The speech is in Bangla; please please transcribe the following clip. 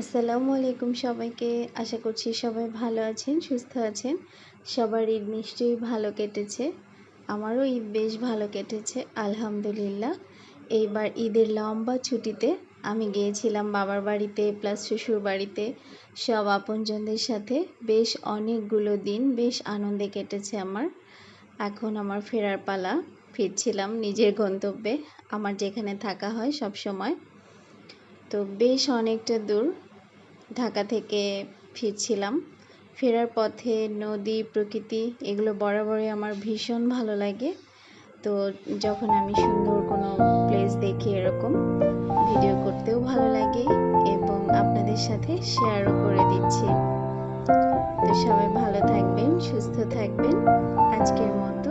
আসসালামু আলাইকুম সবাইকে। আশা করছি সবাই ভালো আছেন, সুস্থ আছেন। সবার ঈদ নিশ্চয়ই ভালো কেটেছে। আমারও ঈদ বেশ ভালো কেটেছে, আলহামদুলিল্লাহ। এইবার ঈদের লম্বা ছুটিতে আমি গিয়েছিলাম বাবার বাড়িতে প্লাস শ্বশুর বাড়িতে। সব আপনজনদের সাথে বেশ অনেকগুলো দিন বেশ আনন্দে কেটেছে আমার। এখন আমার ফেরার পালা, ফিরছিলাম নিজের গন্তব্যে, আমার যেখানে থাকা হয় সব সময়। তো বেশ অনেকটা দূর ঢাকা থেকে ফিরছিলাম। ফেরার পথে নদী, প্রকৃতি এগুলো বরাবরই আমার ভীষণ ভালো লাগে। তো যখন আমি সুন্দর কোনো ভিডিও ভালো লাগে এবং আপনাদের সাথে শেয়ারও করে দিচ্ছি। তো সবাই ভালো থাকবেন, সুস্থ থাকবেন। আজকের মতো